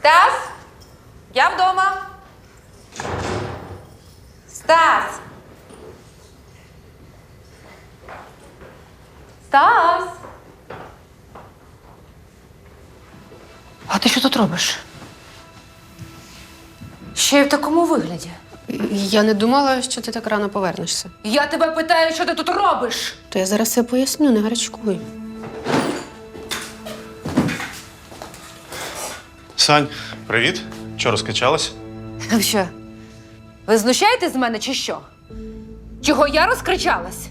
Стас? Я вдома. Стас. Стас. А ти що тут робиш? Ще й в такому вигляді. Я не думала, що ти так рано повернешся. Я тебе питаю, що ти тут робиш? То я зараз все поясню, не гарячкуй. Сань, привіт. Що розкачалась? Ви що? Ви знущаєтесь з мене чи що? Чого я розкричалась?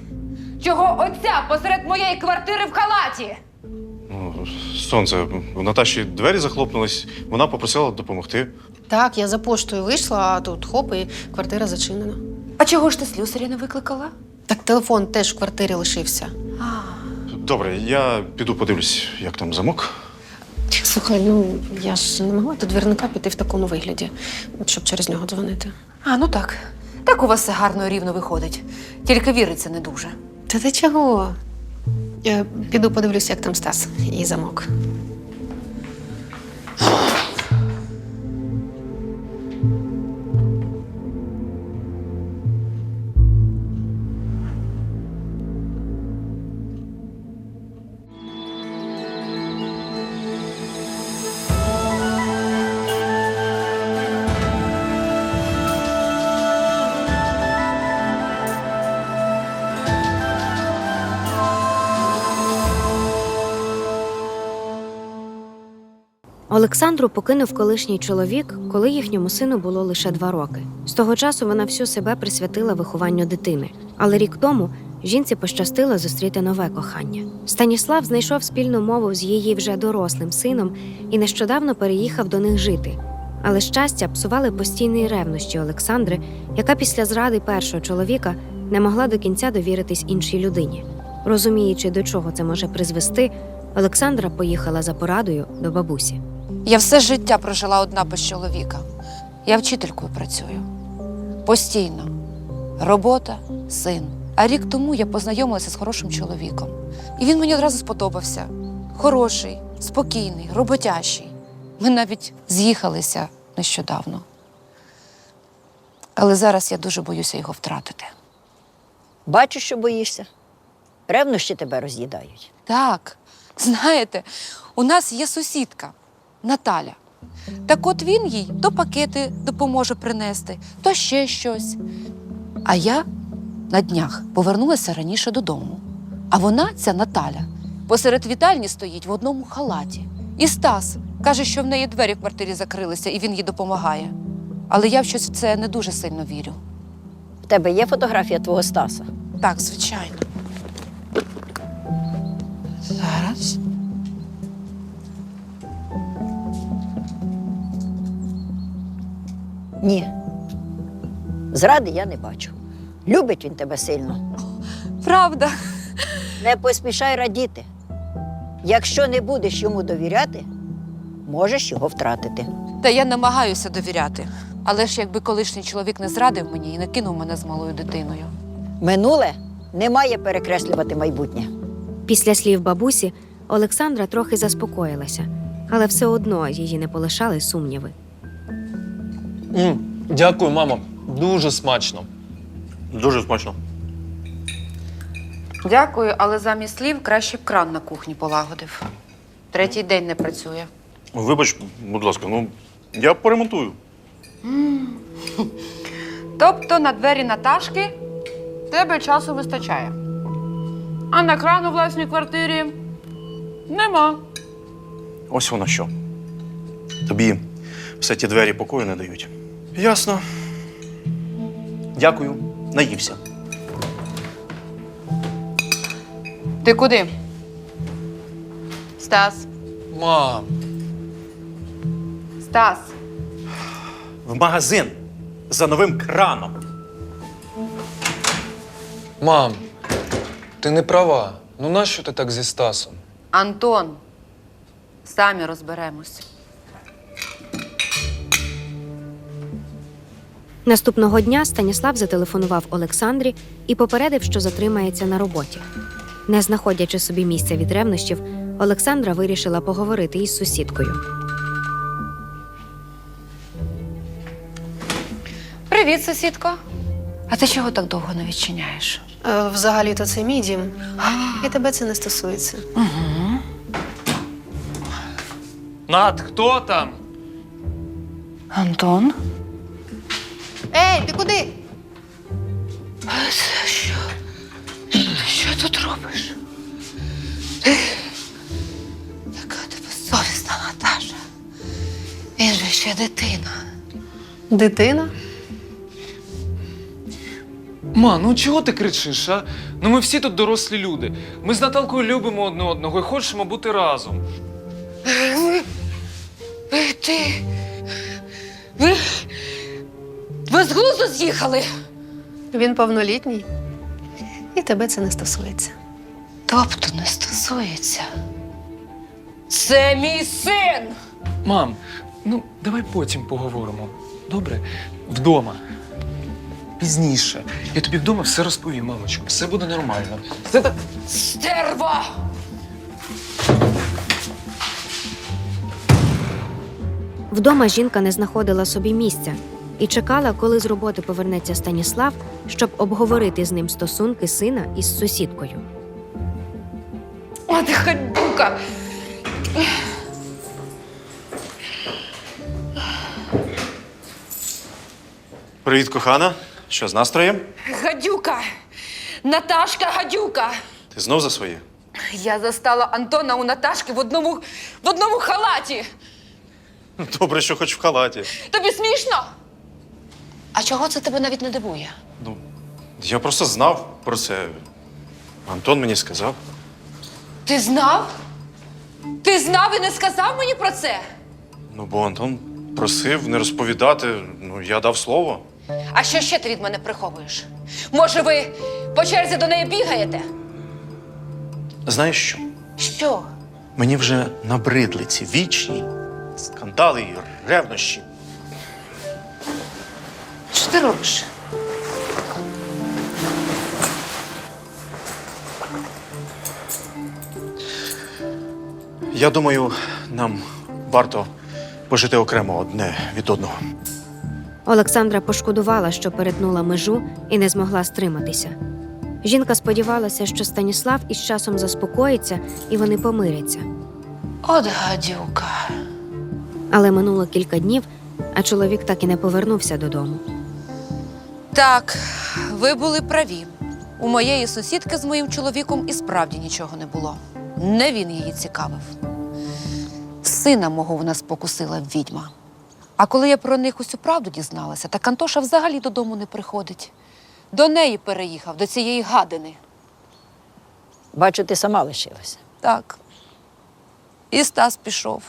Чого оця посеред моєї квартири в халаті? Ну, сонце, у Наташі двері захлопнулись, вона попросила допомогти. Так, я за поштою вийшла, а тут хоп, і квартира зачинена. А чого ж ти слюсаря не викликала? Так телефон теж в квартирі лишився. Добре, я піду подивлюсь, як там замок. Слухай, ну я ж не могла до двірника піти в такому вигляді, щоб через нього дзвонити. А, ну так. Так у вас все гарно і рівно виходить. Тільки віриться не дуже. Та ти чого? Я піду подивлюся, як там Стас і замок. Олександру покинув колишній чоловік, коли їхньому сину було лише два роки. З того часу вона всю себе присвятила вихованню дитини. Але рік тому жінці пощастило зустріти нове кохання. Станіслав знайшов спільну мову з її вже дорослим сином і нещодавно переїхав до них жити. Але щастя псували постійні ревнощі Олександри, яка після зради першого чоловіка не могла до кінця довіритись іншій людині. Розуміючи, до чого це може призвести, Олександра поїхала за порадою до бабусі. Я все життя прожила одна без чоловіка. Я вчителькою працюю. Постійно. Робота, син. А рік тому я познайомилася з хорошим чоловіком. І він мені одразу сподобався. Хороший, спокійний, роботящий. Ми навіть з'їхалися нещодавно. Але зараз я дуже боюся його втратити. Бачу, що боїшся. Ревнощі тебе роз'їдають. Так, знаєте, у нас є сусідка Наталя. Так от він їй то пакети допоможе принести, то ще щось. А я на днях повернулася раніше додому. А вона, ця Наталя, посеред вітальні стоїть в одному халаті. І Стас каже, що в неї двері в квартирі закрилися, і він їй допомагає. Але я в щось в це не дуже сильно вірю. В тебе є фотографія твого Стаса? Так, звичайно. Зараз. Ні. Зради я не бачу. Любить він тебе сильно. Правда. Не поспішай радіти. Якщо не будеш йому довіряти, можеш його втратити. Та я намагаюся довіряти. Але ж якби колишній чоловік не зрадив мені і не кинув мене з малою дитиною. Минуле не має перекреслювати майбутнє. Після слів бабусі Олександра трохи заспокоїлася, але все одно її не полишали сумніви. М, Дякую, мамо. Дуже смачно. Дуже смачно. Дякую, але замість слів краще б кран на кухні полагодив. Третій день не працює. Вибач, будь ласка, ну я поремонтую. Тобто на двері Наташки тебе часу вистачає. А на кран у власній квартирі нема. Ось воно що. Тобі все ті двері покою не дають. Ясно. Дякую, наївся. Ти куди? Стас. Мам, Стас. В магазин за новим краном. мам, ти не права. Ну нащо ти так зі Стасом? Антон. Самі розберемось. Наступного дня Станіслав зателефонував Олександрі і попередив, що затримається на роботі. Не знаходячи собі місця від ревнощів, Олександра вирішила поговорити із сусідкою. Привіт, сусідко. А ти чого так довго не відчиняєш? Е, взагалі-то це мій дім, і тебе це не стосується. Над, хто там? Антон? Ей, ти куди? Це що? Що ти тут робиш? Ти... Така ти безсовісна Наташа. Він же ще дитина. Дитина? Ма, ну чого ти кричиш, а? Ну ми всі тут дорослі люди. Ми з Наталкою любимо одне одного і хочемо бути разом. Ви, ви ти. Ви. Ви з глузду з'їхали. Він повнолітній. І тебе це не стосується. Тобто не стосується. Це мій син. Мам, ну давай потім поговоримо. Добре? Вдома. Пізніше. Я тобі вдома все розповім, мамочку. Все буде нормально. Все так. Стерва! Вдома жінка не знаходила собі місця і чекала, коли з роботи повернеться Станіслав, щоб обговорити з ним стосунки сина із сусідкою. О, ти гадюка! Привіт, кохана. Що з настроєм? Гадюка! Наташка гадюка! Ти знов за своє? Я застала Антона у Наташки в одному, в одному халаті. Добре, що хоч в халаті. Тобі смішно? А чого це тебе навіть не дивує? Ну, я просто знав про це. Антон мені сказав. Ти знав? Ти знав і не сказав мені про це? Ну, бо Антон просив не розповідати. Ну, я дав слово. А що ще ти від мене приховуєш? Може, ви по черзі до неї бігаєте? Знаєш що? Що? Мені вже набридли ці вічні скандали і ревнощі. Що ти робиш? Я думаю, нам варто пожити окремо одне від одного. Олександра пошкодувала, що перетнула межу і не змогла стриматися. Жінка сподівалася, що Станіслав із часом заспокоїться і вони помиряться. От гадюка. Але минуло кілька днів, а чоловік так і не повернувся додому. Так, ви були праві. У моєї сусідки з моїм чоловіком і справді нічого не було. Не він її цікавив. Сина мого вона спокусила відьма. А коли я про них усю правду дізналася, так Антоша взагалі додому не приходить. До неї переїхав, до цієї гадини. Бачу, ти сама лишилася. Так. І Стас пішов.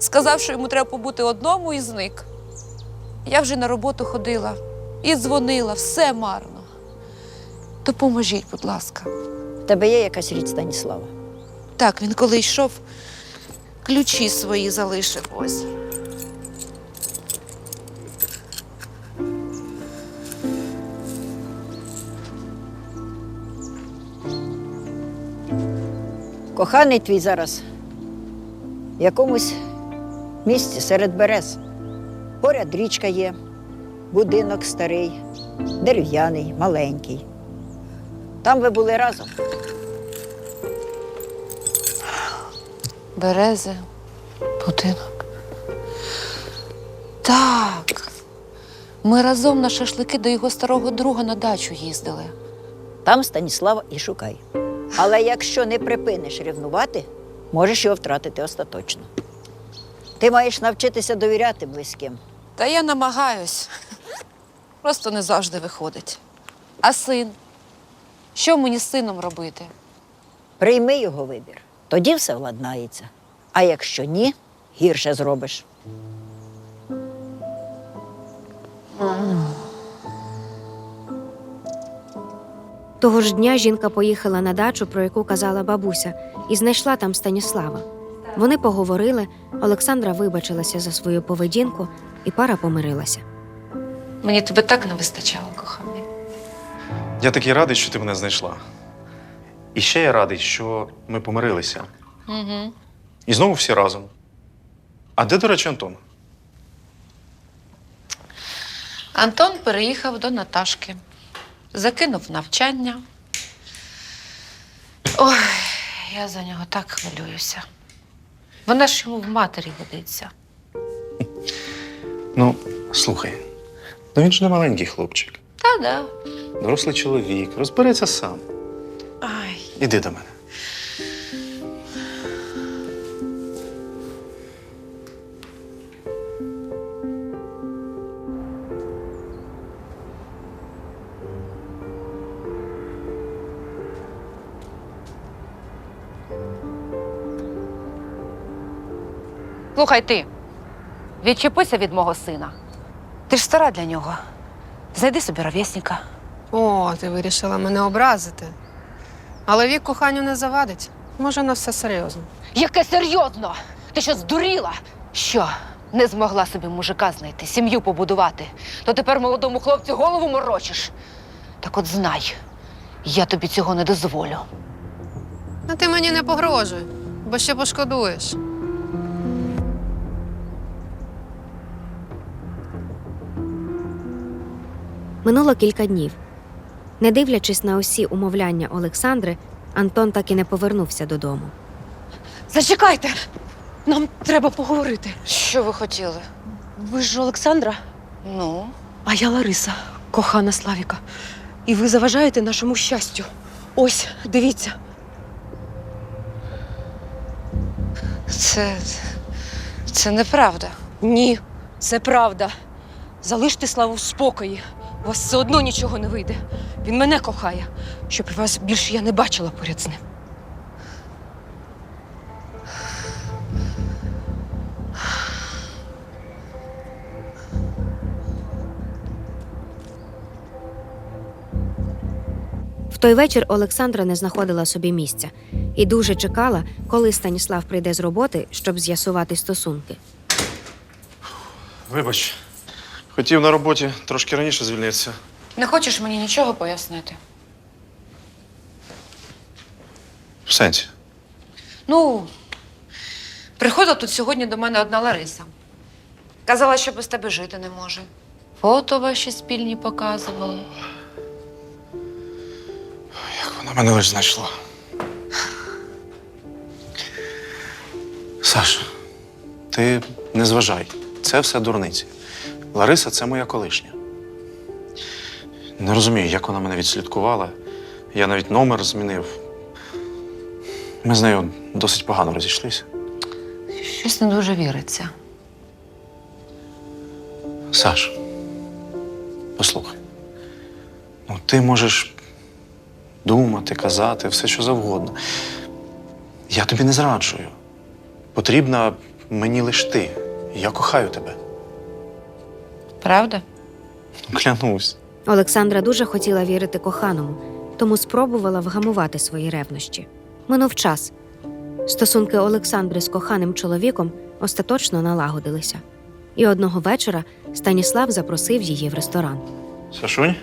Сказав, що йому треба побути одному і зник. Я вже на роботу ходила і дзвонила, все марно. Допоможіть, будь ласка. В тебе є якась річ Станіслава? Так, він коли йшов, ключі свої залишив ось. Коханий твій зараз в якомусь місці серед берез. Поряд річка є, будинок старий, дерев'яний, маленький. Там ви були разом. Берези, будинок. Так. Ми разом на шашлики до його старого друга на дачу їздили. Там Станіслава і шукай. Але якщо не припиниш ревнувати, можеш його втратити остаточно. Ти маєш навчитися довіряти близьким. Та я намагаюсь. Просто не завжди виходить. А син? Що мені з сином робити? Прийми його вибір, тоді все владнається. А якщо ні, гірше зробиш. Того ж дня жінка поїхала на дачу, про яку казала бабуся, і знайшла там Станіслава. Вони поговорили, Олександра вибачилася за свою поведінку, і пара помирилася. Мені тебе так не вистачало, коханий. Я такий радий, що ти мене знайшла. І ще я радий, що ми помирилися. Угу. І знову всі разом. А де, до речі, Антон? Антон переїхав до Наташки, закинув навчання. Ой, я за нього так хвилююся. Вона ж йому в матері годиться. Ну, слухай, ну він ж не маленький хлопчик. Та-да. Дорослий чоловік, розбереться сам. Ай. Іди до мене. Слухай ти, відчепися від мого сина. Ти ж стара для нього. Знайди собі ровесника. О, ти вирішила мене образити. Але вік коханню не завадить. Може, на все серйозно. Яке серйозно? Ти що здуріла? Що? Не змогла собі мужика знайти, сім'ю побудувати. То тепер молодому хлопцю голову морочиш. Так от знай, я тобі цього не дозволю. А ти мені не погрожуй, бо ще пошкодуєш. Минуло кілька днів. Не дивлячись на усі умовляння Олександри, Антон так і не повернувся додому. Зачекайте! Нам треба поговорити. Що ви хотіли? Ви ж Олександра, Ну, а я Лариса, кохана Славіка. І ви заважаєте нашому щастю. Ось, дивіться. це. це неправда. Ні, це правда. Залиште славу в спокої. У вас все одно нічого не вийде. Він мене кохає, щоб вас більше я не бачила поряд з ним. В той вечір Олександра не знаходила собі місця і дуже чекала, коли Станіслав прийде з роботи, щоб з'ясувати стосунки. Вибач, хотів на роботі трошки раніше звільнитися. Не хочеш мені нічого пояснити? В сенсі. Ну, приходила тут сьогодні до мене одна Лариса. Казала, що без тебе жити не може. Фото ваші спільні показувала. Як вона мене лиш знайшла. Саш, ти не зважай. Це все дурниці. Лариса це моя колишня. Не розумію, як вона мене відслідкувала. Я навіть номер змінив. Ми з нею досить погано розійшлися. Щось не дуже віриться. Саш, послухай. Ну, ти можеш думати, казати, все що завгодно. Я тобі не зраджую. Потрібна мені лиш ти. Я кохаю тебе. Правда? Ну, Клянусь. Олександра дуже хотіла вірити коханому, тому спробувала вгамувати свої ревнощі. Минув час. Стосунки Олександри з коханим чоловіком остаточно налагодилися. І одного вечора Станіслав запросив її в ресторан. Сашунь,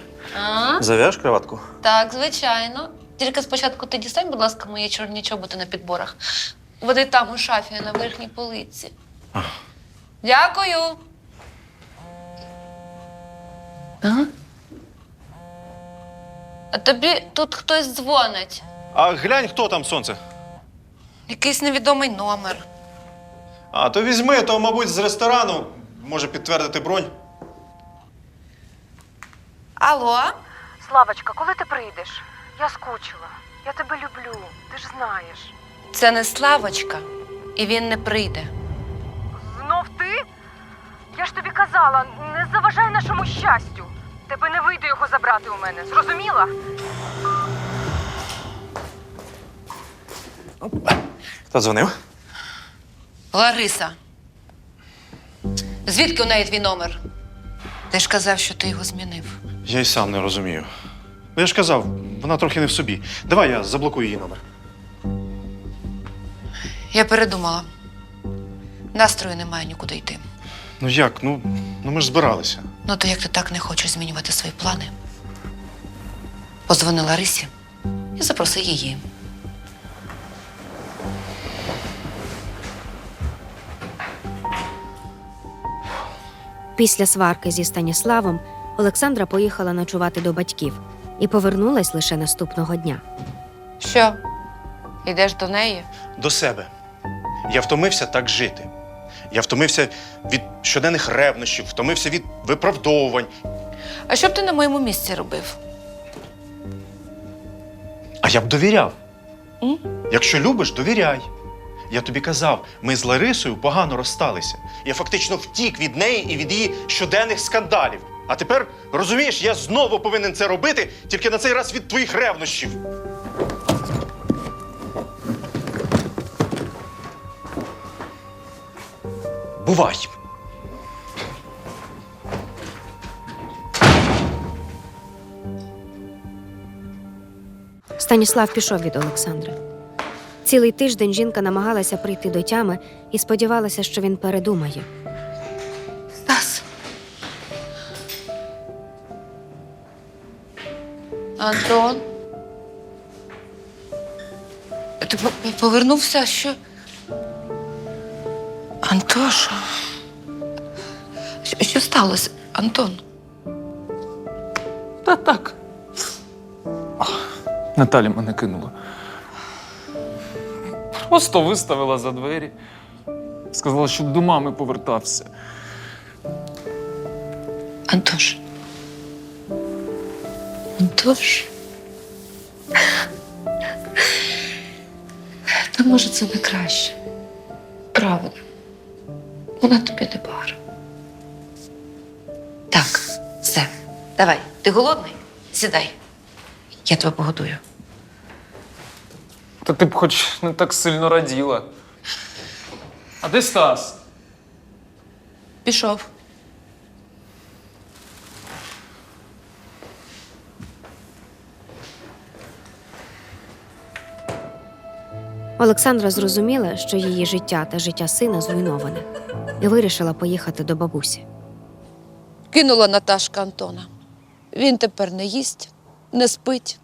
А? зав'яж краватку? Так, звичайно. Тільки спочатку ти дістань, будь ласка, мої чорні чоботи на підборах. Вони там у шафі на верхній полиці. Дякую. А? а тобі тут хтось дзвонить. А глянь, хто там сонце. Якийсь невідомий номер. А, то візьми, то, мабуть, з ресторану може підтвердити бронь. Алло? Славочка, коли ти прийдеш? Я скучила. Я тебе люблю, ти ж знаєш. Це не Славочка, і він не прийде. Я ж тобі казала, не заважай нашому щастю. Тебе не вийде його забрати у мене, зрозуміла? Хто дзвонив? Лариса. Звідки у неї твій номер? Ти ж казав, що ти його змінив. Я й сам не розумію. Ну, я ж казав, вона трохи не в собі. Давай я заблокую її номер. Я передумала. Настрою немає нікуди йти. Ну як? Ну, ну ми ж збиралися. Ну, то як ти так не хочеш змінювати свої плани? Позвони Ларисі і запроси її. Після сварки зі Станіславом Олександра поїхала ночувати до батьків і повернулась лише наступного дня. Що? Йдеш до неї? До себе. Я втомився так жити. Я втомився від щоденних ревнощів, втомився від виправдовувань. А що б ти на моєму місці робив? А я б довіряв. М? Якщо любиш, довіряй. Я тобі казав, ми з Ларисою погано розсталися. Я фактично втік від неї і від її щоденних скандалів. А тепер, розумієш, я знову повинен це робити, тільки на цей раз від твоїх ревнощів. Бувай. Станіслав пішов від Олександри. Цілий тиждень жінка намагалася прийти до тями і сподівалася, що він передумає. Стас. Антон. Ти повернувся, що. Антоша. Що, що сталося, Антон? Та так. Наталя мене кинула. Просто виставила за двері. Сказала, що до мами повертався. Антош. Антош. Та може це не краще. Вона тобі не пара. Так, все. Давай. Ти голодний? Сідай. Я тебе погодую. Та ти б хоч не так сильно раділа. А де Стас? Пішов. Олександра зрозуміла, що її життя та життя сина зруйноване, і вирішила поїхати до бабусі. Кинула Наташка Антона. Він тепер не їсть, не спить.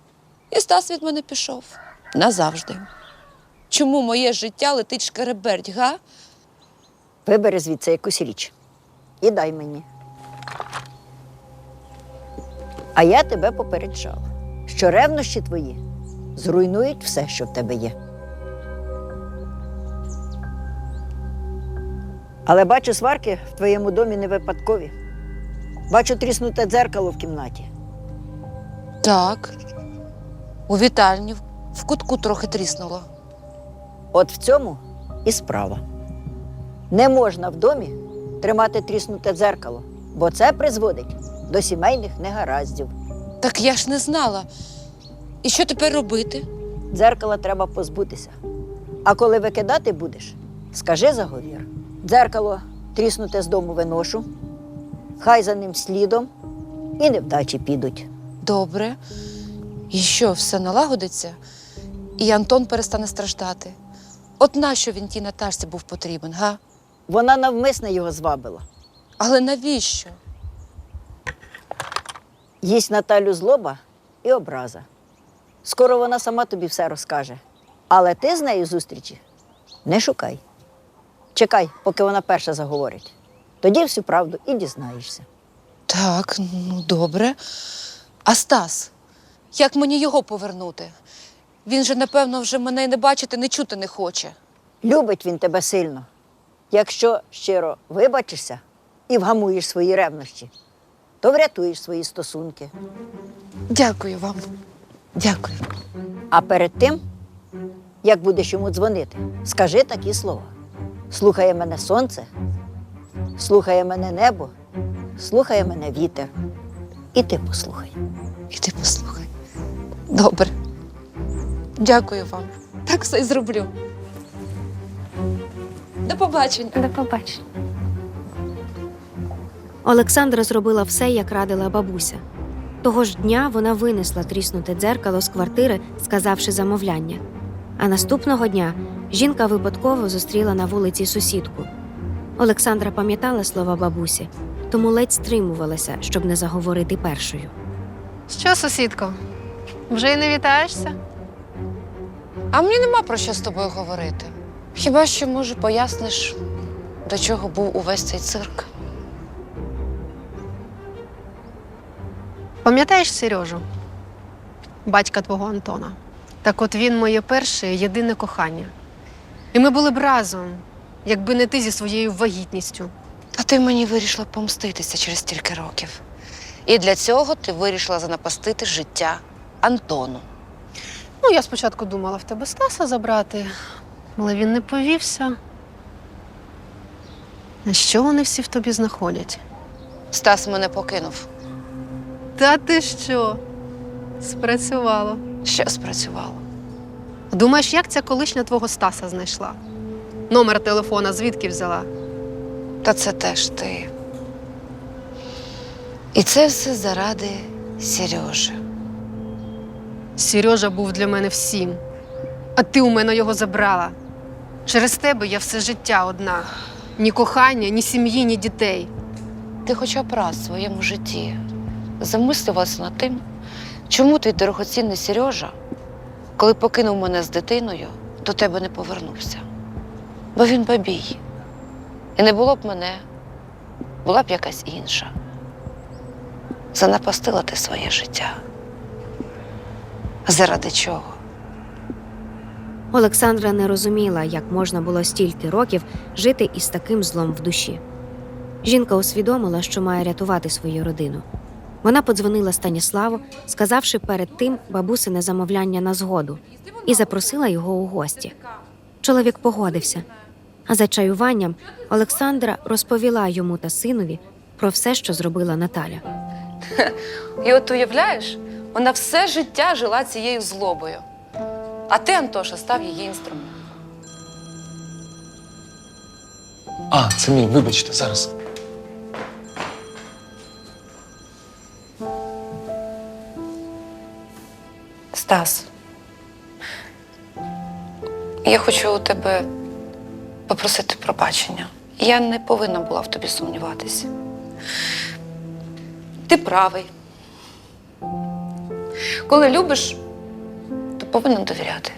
І Стас від мене пішов. Назавжди. Чому моє життя летить шкереберть, га? Вибери звідси якусь річ і дай мені. А я тебе попереджала, що ревнощі твої зруйнують все, що в тебе є. Але бачу, сварки в твоєму домі не випадкові. Бачу тріснуте дзеркало в кімнаті. Так. У вітальні в кутку трохи тріснуло. От в цьому і справа. Не можна в домі тримати тріснуте дзеркало, бо це призводить до сімейних негараздів. Так я ж не знала. І що тепер робити? Дзеркала треба позбутися. А коли викидати будеш, скажи заговір. Дзеркало тріснуте з дому виношу, хай за ним слідом і невдачі підуть. Добре. І що, все налагодиться? І Антон перестане страждати. От нащо він тій Наташці був потрібен, га? Вона навмисне його звабила. Але навіщо? Їсть Наталю злоба і образа. Скоро вона сама тобі все розкаже. Але ти з нею зустрічі не шукай. Чекай, поки вона перша заговорить. Тоді всю правду і дізнаєшся. Так, ну добре. А Стас, як мені його повернути? Він же, напевно, вже мене й не бачити, не чути не хоче. Любить він тебе сильно. Якщо щиро вибачишся і вгамуєш свої ревнощі, то врятуєш свої стосунки. Дякую вам. Дякую. А перед тим, як будеш йому дзвонити, скажи такі слова: слухає мене сонце, слухає мене небо, слухає мене вітер. І ти послухай. І ти послухай. Добре. Дякую вам. Так все й зроблю. До побачення. До побачення. Олександра зробила все, як радила бабуся. Того ж дня вона винесла тріснуте дзеркало з квартири, сказавши замовляння. А наступного дня жінка випадково зустріла на вулиці сусідку. Олександра пам'ятала слова бабусі, тому ледь стримувалася, щоб не заговорити першою. Що, сусідко, вже й не вітаєшся? А мені нема про що з тобою говорити. Хіба що, може, поясниш, до чого був увесь цей цирк? Пам'ятаєш Сережу? Батька твого Антона. Так от він моє перше єдине кохання. І ми були б разом, якби не ти зі своєю вагітністю. А ти мені вирішила помститися через стільки років. І для цього ти вирішила занапастити життя Антону. Ну, я спочатку думала в тебе Стаса забрати, але він не повівся. А що вони всі в тобі знаходять? Стас мене покинув. Та ти що? Спрацювало. Що спрацювало? Думаєш, як ця колишня твого Стаса знайшла? Номер телефона звідки взяла? Та це теж ти. І це все заради Сережі. Сережа був для мене всім, а ти у мене його забрала. Через тебе я все життя одна. Ні кохання, ні сім'ї, ні дітей. Ти хоча б раз в своєму житті замислювалася над тим, чому твій дорогоцінний Сережа, коли покинув мене з дитиною, до тебе не повернувся. Бо він бабій. І не було б мене, була б якась інша. Занапастила ти своє життя. Заради чого? Олександра не розуміла, як можна було стільки років жити із таким злом в душі. Жінка усвідомила, що має рятувати свою родину. Вона подзвонила Станіславу, сказавши перед тим бабусине замовляння на згоду, і запросила його у гості. Чоловік погодився. А за чаюванням Олександра розповіла йому та синові про все, що зробила Наталя. І от уявляєш, вона все життя жила цією злобою. А ти, Антоша, став її інструментом. А, це мій, вибачте, зараз. Стас, я хочу у тебе попросити пробачення. Я не повинна була в тобі сумніватися. Ти правий. Коли любиш, то повинен довіряти.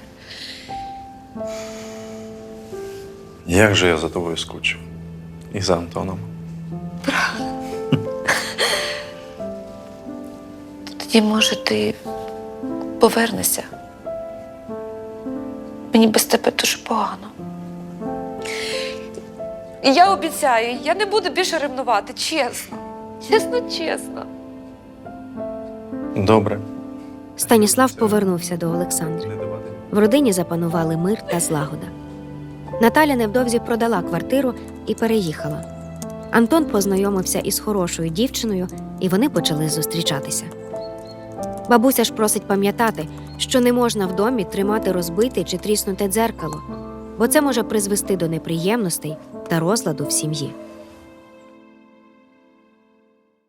Як же я за тобою скучив? І за Антоном. Тоді, може, ти повернешся. Мені без тебе дуже погано. І я обіцяю, я не буду більше ревнувати, чесно. Чесно, чесно. Добре. Станіслав повернувся до Олександри. В родині запанували мир та злагода. Наталя невдовзі продала квартиру і переїхала. Антон познайомився із хорошою дівчиною, і вони почали зустрічатися. Бабуся ж просить пам'ятати, що не можна в домі тримати розбите чи тріснуте дзеркало, бо це може призвести до неприємностей та розладу в сім'ї.